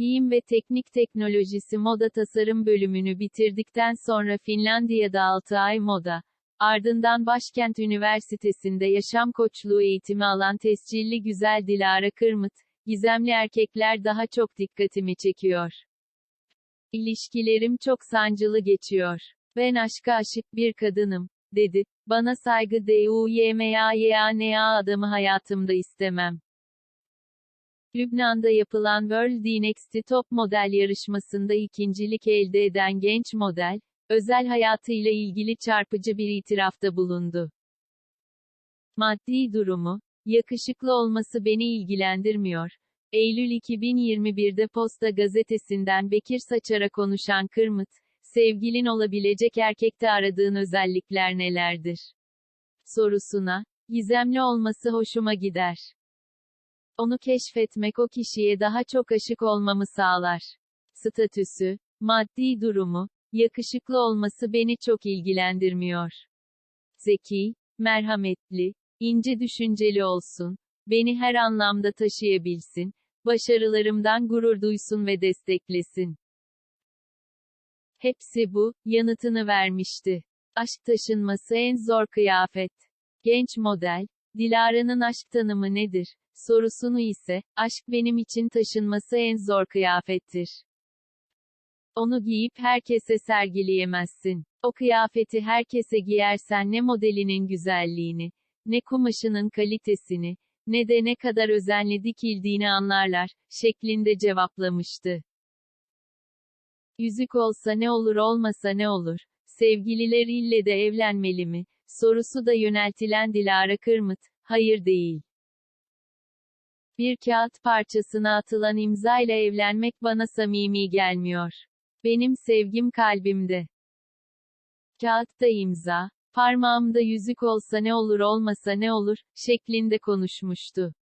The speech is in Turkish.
Giyim ve Teknik Teknolojisi Moda Tasarım bölümünü bitirdikten sonra Finlandiya'da 6 ay moda, ardından Başkent Üniversitesi'nde yaşam koçluğu eğitimi alan tescilli güzel Dilara Kırmıt, gizemli erkekler daha çok dikkatimi çekiyor. İlişkilerim çok sancılı geçiyor. Ben aşka aşık bir kadınım, dedi. Bana saygı DUYMAYANA adamı hayatımda istemem. Lübnan'da yapılan World Next Top model yarışmasında ikincilik elde eden genç model, özel hayatıyla ilgili çarpıcı bir itirafta bulundu. Maddi durumu, yakışıklı olması beni ilgilendirmiyor. Eylül 2021'de Posta gazetesinden Bekir Saçar'a konuşan Kırmıt, sevgilin olabilecek erkekte aradığın özellikler nelerdir? Sorusuna, gizemli olması hoşuma gider. Onu keşfetmek o kişiye daha çok aşık olmamı sağlar. Statüsü, maddi durumu, yakışıklı olması beni çok ilgilendirmiyor. Zeki, merhametli, ince düşünceli olsun, beni her anlamda taşıyabilsin, başarılarımdan gurur duysun ve desteklesin. Hepsi bu, yanıtını vermişti. Aşk taşınması en zor kıyafet. Genç model, Dilara'nın aşk tanımı nedir? Sorusunu ise, aşk benim için taşınması en zor kıyafettir. Onu giyip herkese sergileyemezsin. O kıyafeti herkese giyersen ne modelinin güzelliğini, ne kumaşının kalitesini, ne de ne kadar özenli dikildiğini anlarlar, şeklinde cevaplamıştı. Yüzük olsa ne olur olmasa ne olur? Sevgililer ille de evlenmeli mi? Sorusu da yöneltilen Dilara Kırmıt, hayır değil. Bir kağıt parçasına atılan imza ile evlenmek bana samimi gelmiyor. Benim sevgim kalbimde. Kağıtta imza, parmağımda yüzük olsa ne olur olmasa ne olur, şeklinde konuşmuştu.